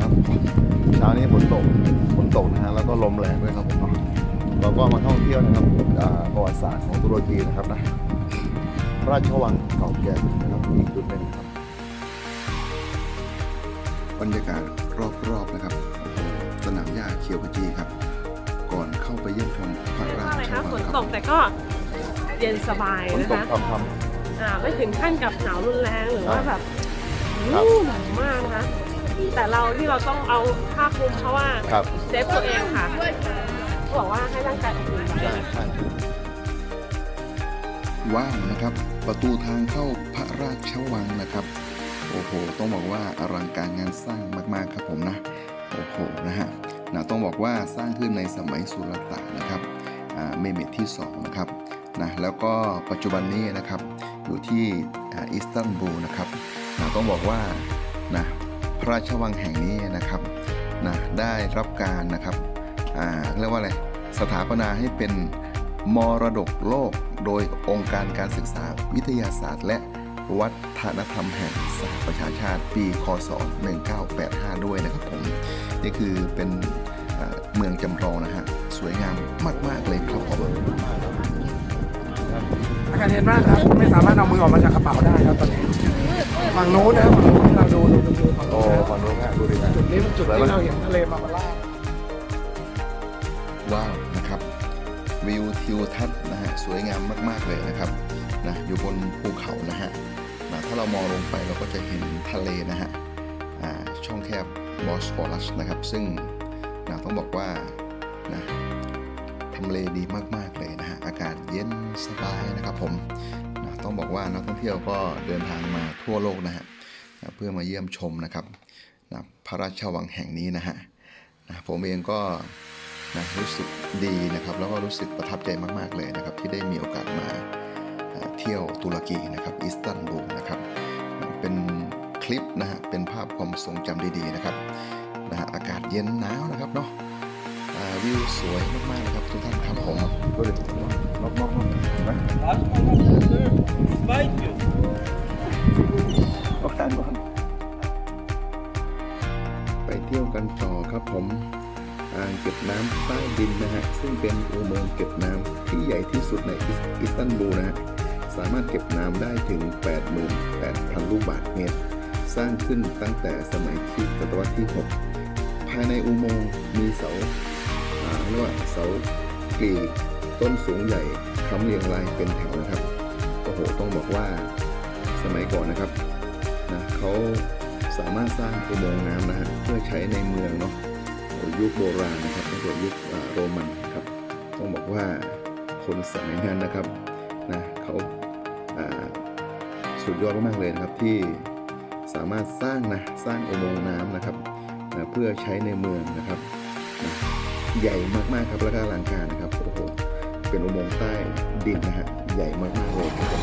ครับเช้านี้ฝนตกฝนตกนะฮะแล้วก็ลมแรงด้วยครับผมเราก็มาท่องเที่ยวนะครับประวัติศาสตร์ของตุรกีนะครับนะราชวังเก่าแก่นะครับอีกจุดหนึ่งครับบรรยากาศรอบๆนะครับสนามหญ้าเขียวขจีครับ ก่อนเข้าไปเยี่ยมชมพระราชวังครับฝนตกแต่ก็เย็นสบายนะคะไม่ถึงขั้นกับหนาวรุนแรงหรือว่าแบบหนาวมากนะคะ แต่เราที่เราต้องเอาผ้าคลุมเพราะว่าำครับเซฟตัวเองค่ะเขาบอกว่าให้ร่างกายอบอุ่นไว้ ใช่ใช่ว้าวนะครับ ประตูทางเข้าพระราชวังนะครับ โอ้โห ต้องบอกว่าอลังการงานสร้างมากๆครับผมนะ โอ้โหนะฮะนะต้องบอกว่าสร้างขึ้นในสมัยสุลต่านนะครับอ่าเมเมดที่ 2 นะครับนะแล้วก็ปัจจุบันนี้นะครับ อยู่ที่อ่าอิสตันบูลนะครับนะต้องบอกว่านะพ ระราชวังแห่งนี้นะครับนะได้รับการนะครับอ่าเรียกว่าอะไรสถาปนาให้เป็นมรดกโลกโดยองค์การการศึกษาวิทยาศาสตร์ และวัฒนธรรมแห่งสหประชาชาติปี คศ 1985 ด้วยนะครับผมนี่คือเป็นเมืองจำลองนะฮะสวยงามมาก ๆ เลยครับผมอากาศเย็นมากครับ ไม่สามารถเอามือออกมาจากกระเป๋าได้ครับตอนนี้ฝั่งนู้นนะครับฝั่งนู้น ดูดูดูดูฝั่งโอ้นู้นนะฝั่งนู้ฮะดูดิฮะจุดนี้เป็นจุดที่เราเห็นทะเลมามาล่าว้าวนะครับ วิวทิวทัศน์นะฮะสวยงามมาก ๆ เลยนะครับนะอยู่บนภูเขานะฮะนะถ้าเรามองลงไปเราก็จะเห็นทะเลนะฮะอ่าช่องแคบบอสฟอรัสนะครับ ซึ่งนะต้องบอกว่านะทำเลดีมาก ๆ เลยนะฮะอากาศเย็นสบายนะครับผมนะต้องบอกว่านักท่องเที่ยวก็เดินทางมาทั่วโลกนะฮะ เพื่อมาเยี่ยมชมนะครับนะพระราชวังแห่งนี้นะฮะนะผมเองก็นะรู้สึกดีนะครับ แล้วก็รู้สึกประทับใจมาก ๆ เลยนะครับ ที่ได้มีโอกาสมาเอ่อเที่ยวตุรกีนะครับอิสตันบูลนะครับ เป็นคลิปนะฮะเป็นภาพความทรงจำดีๆนะครับนะฮะอากาศเย็นหนาวนะครับเนาะอ่าวิวสวยมากๆเลยครับทุกท่านครับผมดูดินกนกนกเห็นไางเก็บน้ำใต้ดินนะฮะซึ่งเป็นอุโมงค์เก็บน้ำที่ใหญ่ที่สุดในอิสตันบูลนะฮะสามารถเก็บน้ำได้ถึง 88,000 ลูกบาศก์เมตร สร้างขึ้นตั้งแต่สมัยคริสตศตวรรษที่ 6 ภายในอุโมงค์มีเสาอ่าเรียกว่าเสากรีต้นสูงใหญ่ค้ำเรียงรายเป็นแถวนะครับโอ้โหต้องบอกว่าสมัยก่อนนะครับนะเขาสามารถสร้างอุโมงค์น้ำนะฮะเพื่อใช้ในเมืองเนาะ ยุคโบราณนะครับตั้งแต่ยุคโรมันครับต้องบอกว่าคนสมัยนั้นนะครับนะเขาสุดยอดมากเลยนะครับที่สามารถสร้างนะสร้างอุโมงค์น้ำนะครับนะเพื่อใช้ในเมืองนะครับนะใหญ่มากๆครับและก็อลังการนะครับโอ้โหเป็นอุโมงค์ใต้ดินนะฮะใหญ่มากๆเลยครับผม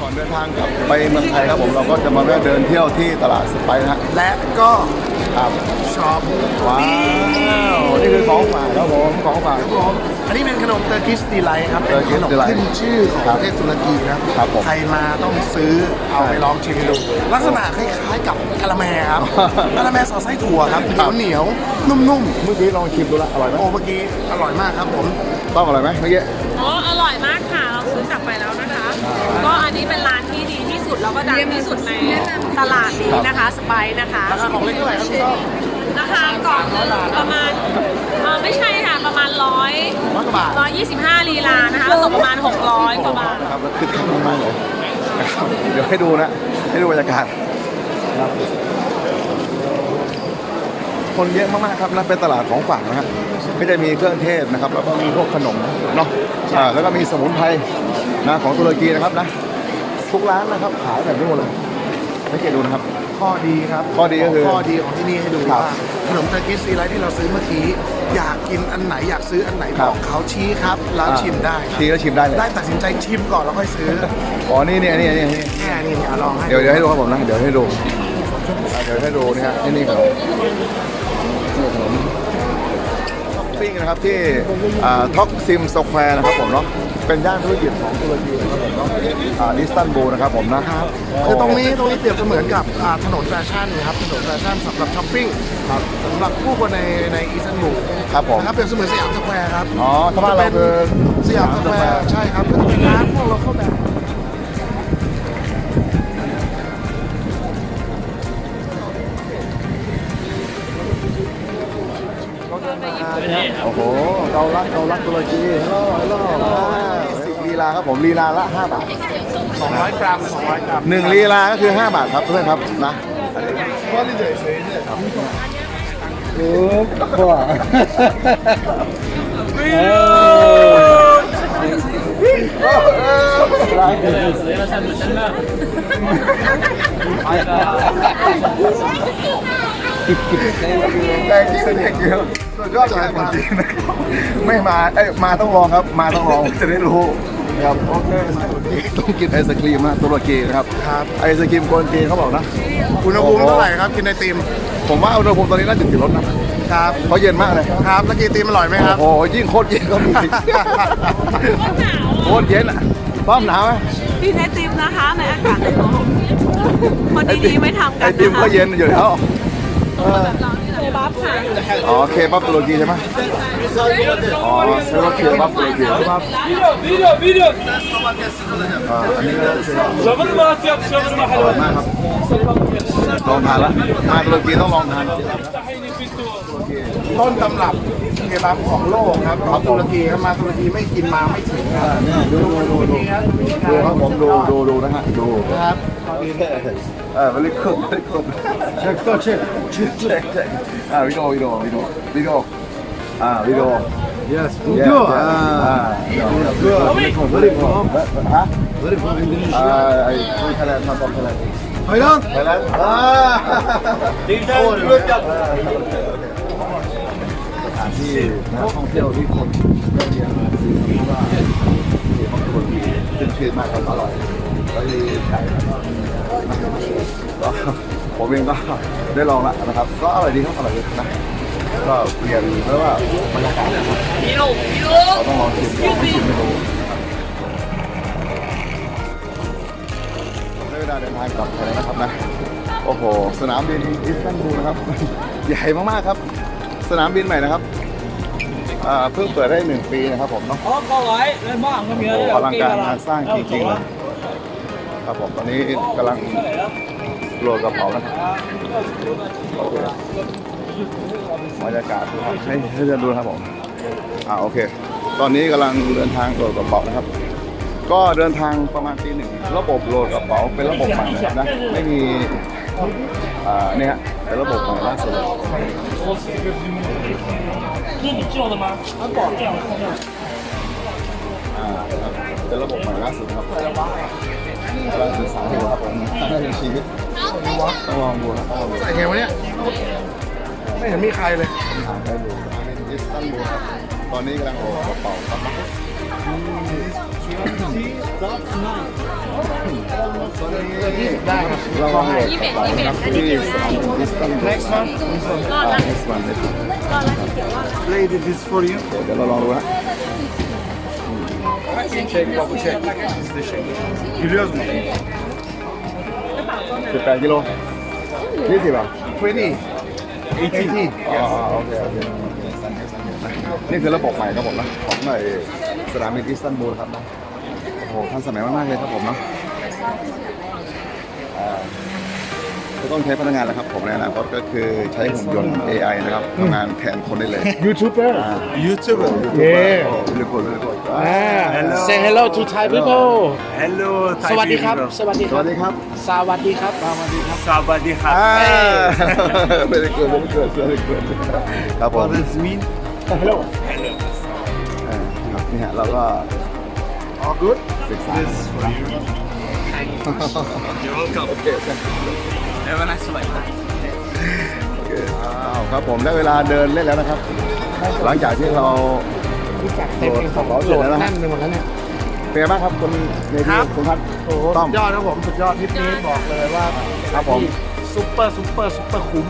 ก่ อนเดินทางกลับไปเมืองไทยครับผมเราก็จะมาแวะเดินเที่ยวที่ตลาดสไปซ์นะฮะและก็ครับช็อปว้าวนี่คือของฝากครับผมของฝากครับผมอันนี้เป็นขนมเตอร์กิสดีไลท์ครับเป็นข Turkish นม Delight ขึ้นชื่อของประเทศตุรกีนะครับครับผมใครมาต้องซื้อเอาไปลองชิมดูลักษณะคล้ายๆกับกะละแมครับกะละแมสอดไส้ถั่วครับเหนียวเหนียวๆนุ่มเมื่อกี้ลองชิมดูละอร่อยไหมๆโอ้เมื่อกี้อร่อยมากครับผมต้องอร่อยไหมเมื่อกี้อ๋ออร่อยมาก แล้วก็ดังที่สุดในตลาดนี้นะคะสไปซ์นะคะ ราคาของเล็กเท่าไหร่ครับคุณต้อมราคากล่องหนึงประมาณเออไม่ใช่ค่ะ ประมาณร้อยร้อยกว่าบาทร้อยยี่สิบห้าลีลานะคะแล้วตกประมาณหกร้อยกว่าบาท นะครับแล้วคึกคักมากๆเลยนะครับเดี๋ยวให้ดูนะ ให้ดูบรรยากาศครับคนเยอะมากๆครับนะเป็นตลาดของฝากนะฮะก็จะมีเครื่องเทศนะครับ แล้วก็มีพวกขนมเนาะอ่าแล้วก็มีสมุนไพรนะของตุรกีนะครับนะ ทุกร้านนะครับขายแบบนี้หมดเลยสังเกตดูนะครับ ข้อดีครับข้อดีก็คือข้อดีของที่นี่ให้ดูครับว่าขนมเตอร์กิสซีไลท์ที่เราซื้อเมื่อกี้อยากกินอันไหนอยากซื้ออันไหนครับบอกเขาชี้ครับแล้วชิมได้ครับชี้แล้วชิมได้เลย ได้ตัดสินใจชิมก่อนแล้วค่อยซื้ออ๋อนี่เนี่ยนี่นี่นี่แค่นี้เนี่ยลองให้เดี๋ยวเดี๋ยวให้ดูครับผมนะเดี๋ยวให้ดูอ่าเดี๋ยวให้ดูนี่ฮะนี่นี่ขนมนี่ขนมปิ้งนะครับที่ท็อกซิมสแควร์นะครับผมเนาะ เป็นย่านธุรกิจของตุรกีนะครับผมเนาะอ่าอิสตันบูลนะครับผมนะ ครับคือตรงนี้ตรงนี้เปรียบเสมือนกับอ่าถนนแฟชั่นนะครับถนนแฟชั่นสำหรับช้อปปิ้งครับสำหรับผู้คนในในอีสตันบูลครับผมนะครับเปรียบเสมือนสยามสแควร์ครับอ๋อถ้าบ้านเราคือสยามสแควร์ใช่ครับก็จะเป็นร้านพวกเราเข้าแบบ โอ้โหเกาลัดเกาลัดตุรกีฮัลโหลฮัลโหลสิบลีลาครับผมลีลาละ5บาท200กรัม200กรัมหนึ่งลีลาก็คือ 5 บาทครับเพื่อนครับนะแรงที่แสดงเยอะ สุดยอดเลยครับจริงนะครับไม่มาเอ้ยมาต้องลองครับ มาต้องลองจะได้รู้นะครับโอเคมาตุรกีต้องกินไอศครีมนะตุรกีนะครับครับไอศครีมโกนเกนเขาบอกนะอุณหภูมิเท่าไหร่ครับกินไอติมผมว่าอุณหภูมิตอนนี้น่าจะติดลดนะครับเพราะเย็นมากเลยครับแล้วกินไอติมอร่อยไหมครับโอ้โหยิ่งโคตรเย็นก็มีโคตรเย็นอะป้อมหนาวไหมพี่ไอติมนะคะในอากาศร้อนคนดีๆไม่ทำกัไอนติมก็เย็นอยู่แล้ว ป๊อปค่ะอ๋อเคป๊อตุรกีใช่ไหมอ๋อใช่ว่าเคป๊อปตุรกีวิดีโอวิดีโอวิดีโออันนี้ก็ชาวบ้มาเที่ยวบ้านมาฮัลโหลมากครับลองทานละมาตุรกีต้องลองทานต้นตำรับเคบับของโลกครับของตุรกีมาตุรกีไม่กินมาไม่ถึงครับดูดูดูดูดูครับผมดูดูดูนะฮะดูครับเออมันเล็กขึ้นเล็กขึ้เช็กขึ้น ดีโอวิดีโอวิดีโออ่าวิดีโอ Yes, Yeah, video. yeah. Ah, yeah, very good, very good, very good. Huh? Very from Indonesia. Ah, I from Thailand, not from Thailand. Thailand. Thailand? Ah! สถานที่นั กท่องเที่ยวที่คนเริ่มเรียนมาซื้อเพราะว่าที่บางคนมีขึ้นชื่อมากครับอร่อยแล้วมีไก่ก็ผมเองก็ได้ลองแล้วนะครับ ก็อร่อยดีครับอร่อยดีนะก็เปลี่ยนเพราะว่าบรรยากาศนะครับเราต้องลองชิมลองชิมให้ดูได้เวลาเดินทางกลับไทยแล้วนะครับนะโอ้โห สนามบินอิสตันบูลนะครับ ใหญ่มากๆครับ สนามบินใหม่นะครับอ่าเพิ่งเปิดได้หนึ่งปีนะครับผมเนาะ Hop alright, len bang, kom โอ้ igjen. โหอลังการงานสร้างจริงๆเลยครับผมตอนนี้กำลัง โหลดกระเป๋านะครับโอเคบรรยากาศดูครับให้ให้เดินดูครับผมอ่าโอเค ตอนนี้กำลังเดินทางโหลดกระเป๋านะครับ ก็เดินทางประมาณตีหนึ่งระบบโหลดกระเป๋าเป็นระบบใหม่เลยนะไม่มีอ่าเนี่ยฮะเป็นระบบใหม่ล่าสุดอ่าเป็นระบบใหม่ล่าสุดครับ กำลังศึกษาอยู่ครับผมน่าจะชีวิตต้องลองดูครับต้องลองดูใส่ไงวะเนี่ย ไม่เห็นมีใครเลยอ่านได้อยู่อิสตันบูลครับตอนนี้กำลังโหลดกระเป๋าครับได้ครับเราลองโหลดกระเป๋านะครับที่สนามบินอิสตันบูล Next one. This one. อ่า next one next one Lady, this is for you. เดี๋ยวเราลองดูนะ Check, double check. This is the check. Gülüyoruz mu? 18กิโลยี่สิบอะ 20 80อ๋อโอเคโอเคนี่คือระบบใหม่ครับผมนะของในสนามบินอิสตันบูลครับนะโอ้โหทันสมัยมากๆเลยครับผมเนาะ จะต้องใช้พนักงานแล้วครับผมในอนาคตก็คือใช้หุ่นยนต์ AI นะครับทำงานแทนคนได้เลย YouTuber อ่า YouTuber. เย้โอ้ really good really good Hello. Say hello to Thai people Hello. สวัสดีครับสวัสดีสครัวับ สดีครับสวัสดีครับ Sabadi อ่า Khat. ไม่ได้เกิดไม่ได้เกิดไม่ได้เกิดครับผม What does it mean? อ่าครับนี่ฮะเราก็ All good ศึกษา This is for you. You're welcome. โอเค Have a nice flight. โอเคอ้าวครับผมได้เวลาเดินเล่นแล้วนะครับ หลังจากที่เราเต็มของโหลดโหลดแล้วนะแน่นไปหมดแล้วเนี่ย เป็นไงบ้างครับคุณเนคทีรับคุณพัดโอ้โหต้อสุมดยอดครับผม สุดยอดทริปนี้บอกเลยว่าครับผม ซุปเปอร์ซุปเปอร์ซุปเปอร์คุ้ม